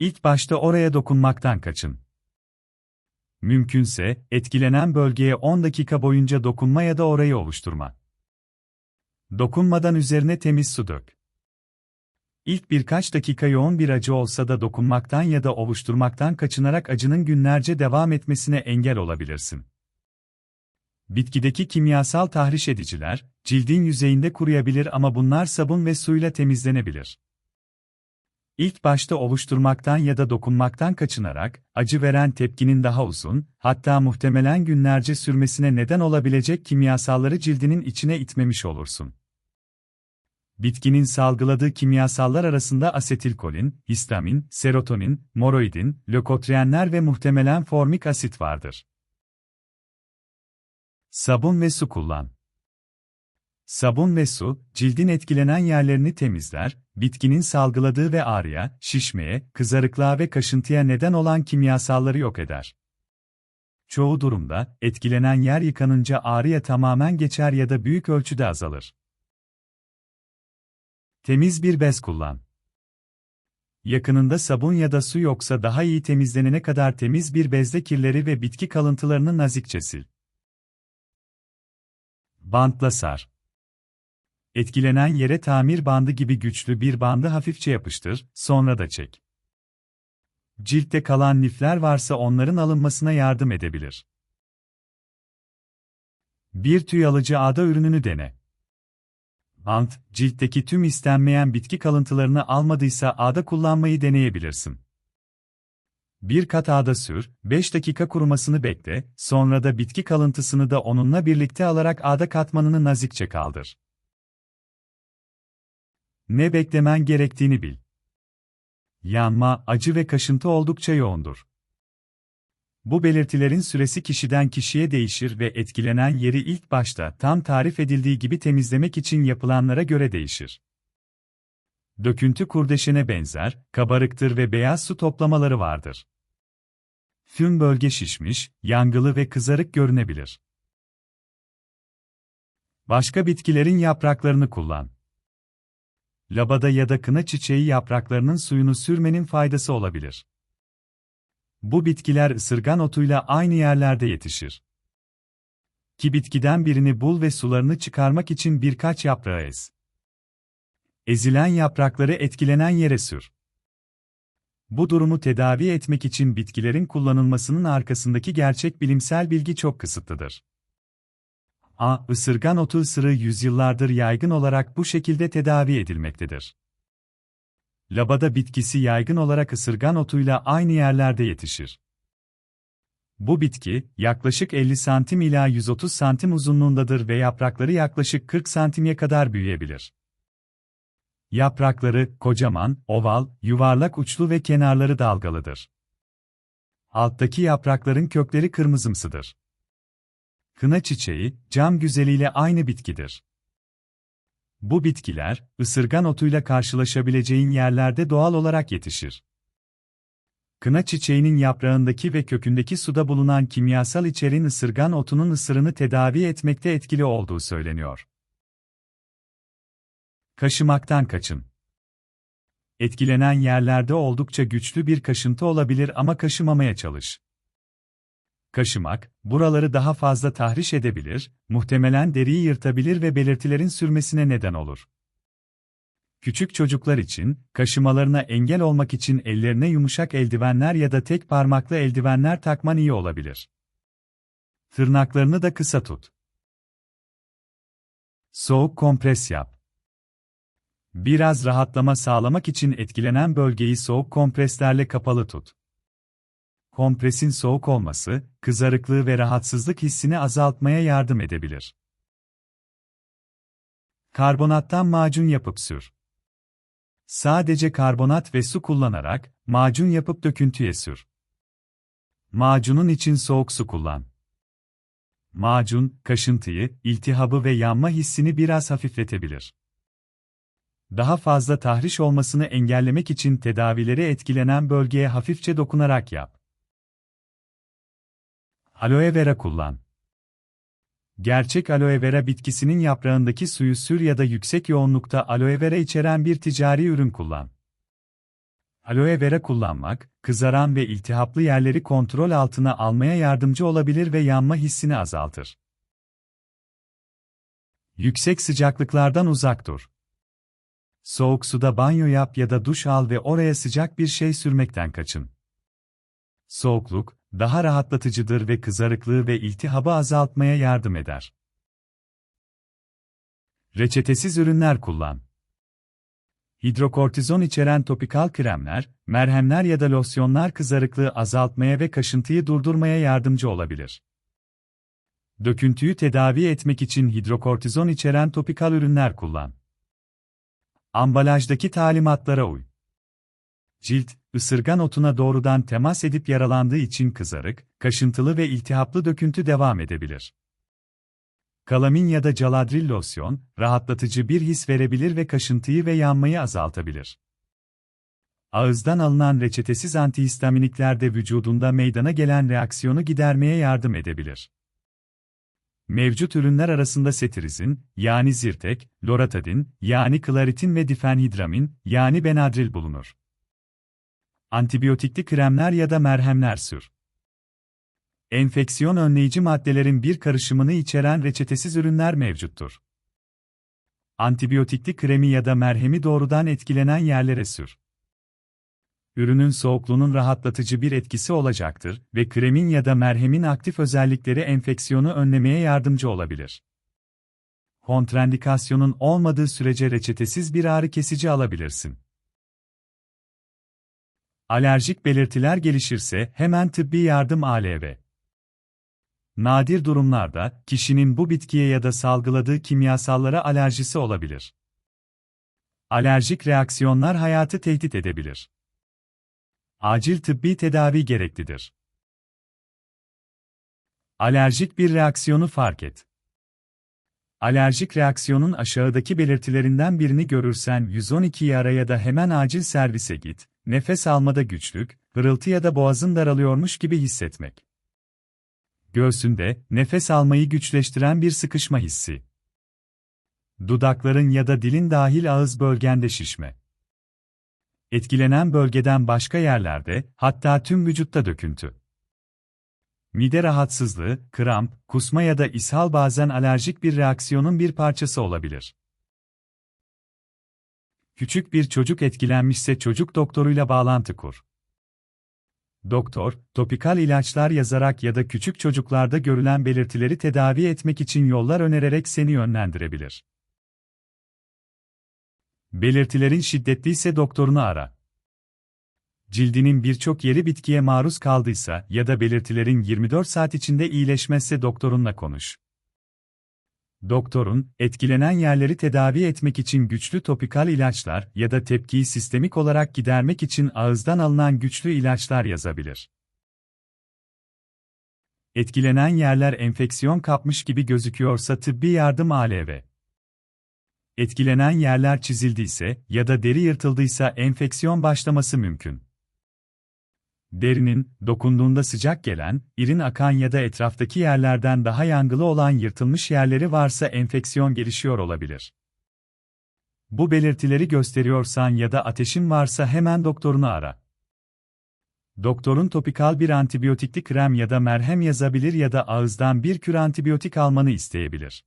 İlk başta oraya dokunmaktan kaçın. Mümkünse, etkilenen bölgeye 10 dakika boyunca dokunma ya da orayı oluşturma. Dokunmadan üzerine temiz su dök. İlk birkaç dakika yoğun bir acı olsa da dokunmaktan ya da oluşturmaktan kaçınarak acının günlerce devam etmesine engel olabilirsin. Bitkideki kimyasal tahriş ediciler, cildin yüzeyinde kuruyabilir ama bunlar sabun ve suyla temizlenebilir. İlk başta oluşturmaktan ya da dokunmaktan kaçınarak, acı veren tepkinin daha uzun, hatta muhtemelen günlerce sürmesine neden olabilecek kimyasalları cildinin içine itmemiş olursun. Bitkinin salgıladığı kimyasallar arasında asetilkolin, histamin, serotonin, moroidin, lökotrienler ve muhtemelen formik asit vardır. Sabun ve su kullan. Sabun ve su, cildin etkilenen yerlerini temizler, bitkinin salgıladığı ve ağrıya, şişmeye, kızarıklığa ve kaşıntıya neden olan kimyasalları yok eder. Çoğu durumda, etkilenen yer yıkanınca ağrıya tamamen geçer ya da büyük ölçüde azalır. Temiz bir bez kullan. Yakınında sabun ya da su yoksa daha iyi temizlenene kadar temiz bir bezde kirleri ve bitki kalıntılarını nazikçe sil. Bantla sar. Etkilenen yere tamir bandı gibi güçlü bir bandı hafifçe yapıştır, sonra da çek. Ciltte kalan lifler varsa onların alınmasına yardım edebilir. Bir tüy alıcı ağda ürününü dene. Ant, ciltteki tüm istenmeyen bitki kalıntılarını almadıysa ağda kullanmayı deneyebilirsin. Bir kat ağda sür, 5 dakika kurumasını bekle, sonra da bitki kalıntısını da onunla birlikte alarak ağda katmanını nazikçe kaldır. Ne beklemen gerektiğini bil. Yanma, acı ve kaşıntı oldukça yoğundur. Bu belirtilerin süresi kişiden kişiye değişir ve etkilenen yeri ilk başta tam tarif edildiği gibi temizlemek için yapılanlara göre değişir. Döküntü kurdeşene benzer, kabarıktır ve beyaz su toplamaları vardır. Füm bölge şişmiş, yangılı ve kızarık görünebilir. Başka bitkilerin yapraklarını kullan. Labada ya da kına çiçeği yapraklarının suyunu sürmenin faydası olabilir. Bu bitkiler ısırgan otuyla aynı yerlerde yetişir. Ki bitkiden birini bul ve sularını çıkarmak için birkaç yaprağı ez. Ezilen yaprakları etkilenen yere sür. Bu durumu tedavi etmek için bitkilerin kullanılmasının arkasındaki gerçek bilimsel bilgi çok kısıtlıdır. A. Isırgan otu ısırığı yüzyıllardır yaygın olarak bu şekilde tedavi edilmektedir. Labada bitkisi yaygın olarak ısırgan otuyla aynı yerlerde yetişir. Bu bitki, yaklaşık 50 santim ila 130 santim uzunluğundadır ve yaprakları yaklaşık 40 santime kadar büyüyebilir. Yaprakları, kocaman, oval, yuvarlak uçlu ve kenarları dalgalıdır. Alttaki yaprakların kökleri kırmızımsıdır. Kına çiçeği, cam güzeliyle aynı bitkidir. Bu bitkiler, ısırgan otuyla karşılaşabileceğin yerlerde doğal olarak yetişir. Kına çiçeğinin yaprağındaki ve kökündeki suda bulunan kimyasal içerin ısırgan otunun ısırını tedavi etmekte etkili olduğu söyleniyor. Kaşımaktan kaçın. Etkilenen yerlerde oldukça güçlü bir kaşıntı olabilir ama kaşımamaya çalış. Kaşımak, buraları daha fazla tahriş edebilir, muhtemelen deriyi yırtabilir ve belirtilerin sürmesine neden olur. Küçük çocuklar için, kaşımalarına engel olmak için ellerine yumuşak eldivenler ya da tek parmaklı eldivenler takman iyi olabilir. Tırnaklarını da kısa tut. Soğuk kompres yap. Biraz rahatlama sağlamak için etkilenen bölgeyi soğuk kompreslerle kapalı tut kompresin soğuk olması, kızarıklığı ve rahatsızlık hissini azaltmaya yardım edebilir. Karbonattan macun yapıp sür. Sadece karbonat ve su kullanarak, macun yapıp döküntüye sür. Macunun için soğuk su kullan. Macun, kaşıntıyı, iltihabı ve yanma hissini biraz hafifletebilir. Daha fazla tahriş olmasını engellemek için tedavileri etkilenen bölgeye hafifçe dokunarak yap. Aloe vera kullan. Gerçek aloe vera bitkisinin yaprağındaki suyu sür ya da yüksek yoğunlukta aloe vera içeren bir ticari ürün kullan. Aloe vera kullanmak, kızaran ve iltihaplı yerleri kontrol altına almaya yardımcı olabilir ve yanma hissini azaltır. Yüksek sıcaklıklardan uzak dur. Soğuk suda banyo yap ya da duş al ve oraya sıcak bir şey sürmekten kaçın. Soğukluk, daha rahatlatıcıdır ve kızarıklığı ve iltihabı azaltmaya yardım eder. Reçetesiz ürünler kullan. Hidrokortizon içeren topikal kremler, merhemler ya da losyonlar kızarıklığı azaltmaya ve kaşıntıyı durdurmaya yardımcı olabilir. Döküntüyü tedavi etmek için hidrokortizon içeren topikal ürünler kullan. Ambalajdaki talimatlara uy. Cilt, ısırgan otuna doğrudan temas edip yaralandığı için kızarık, kaşıntılı ve iltihaplı döküntü devam edebilir. Kalamin ya da caladril losyon, rahatlatıcı bir his verebilir ve kaşıntıyı ve yanmayı azaltabilir. Ağızdan alınan reçetesiz antihistaminikler de vücudunda meydana gelen reaksiyonu gidermeye yardım edebilir. Mevcut ürünler arasında setirizin, yani zirtek, loratadin, yani klaritin ve difenhidramin, yani benadryl bulunur. Antibiyotikli kremler ya da merhemler sür. Enfeksiyon önleyici maddelerin bir karışımını içeren reçetesiz ürünler mevcuttur. Antibiyotikli kremi ya da merhemi doğrudan etkilenen yerlere sür. Ürünün soğukluğunun rahatlatıcı bir etkisi olacaktır ve kremin ya da merhemin aktif özellikleri enfeksiyonu önlemeye yardımcı olabilir. Kontrendikasyonun olmadığı sürece reçetesiz bir ağrı kesici alabilirsin. Alerjik belirtiler gelişirse hemen tıbbi yardım ALV. Nadir durumlarda kişinin bu bitkiye ya da salgıladığı kimyasallara alerjisi olabilir. Alerjik reaksiyonlar hayatı tehdit edebilir. Acil tıbbi tedavi gereklidir. Alerjik bir reaksiyonu fark et. Alerjik reaksiyonun aşağıdaki belirtilerinden birini görürsen 112'yi ara ya da hemen acil servise git. Nefes almada güçlük, hırıltı ya da boğazın daralıyormuş gibi hissetmek. Göğsünde, nefes almayı güçleştiren bir sıkışma hissi. Dudakların ya da dilin dahil ağız bölgende şişme. Etkilenen bölgeden başka yerlerde, hatta tüm vücutta döküntü. Mide rahatsızlığı, kramp, kusma ya da ishal bazen alerjik bir reaksiyonun bir parçası olabilir. Küçük bir çocuk etkilenmişse çocuk doktoruyla bağlantı kur. Doktor, topikal ilaçlar yazarak ya da küçük çocuklarda görülen belirtileri tedavi etmek için yollar önererek seni yönlendirebilir. Belirtilerin şiddetliyse doktorunu ara. Cildinin birçok yeri bitkiye maruz kaldıysa ya da belirtilerin 24 saat içinde iyileşmezse doktorunla konuş. Doktorun, etkilenen yerleri tedavi etmek için güçlü topikal ilaçlar ya da tepkiyi sistemik olarak gidermek için ağızdan alınan güçlü ilaçlar yazabilir. Etkilenen yerler enfeksiyon kapmış gibi gözüküyorsa tıbbi yardım ALV. Etkilenen yerler çizildiyse ya da deri yırtıldıysa enfeksiyon başlaması mümkün. Derinin, dokunduğunda sıcak gelen, irin akan ya da etraftaki yerlerden daha yangılı olan yırtılmış yerleri varsa enfeksiyon gelişiyor olabilir. Bu belirtileri gösteriyorsan ya da ateşin varsa hemen doktorunu ara. Doktorun topikal bir antibiyotikli krem ya da merhem yazabilir ya da ağızdan bir kür antibiyotik almanı isteyebilir.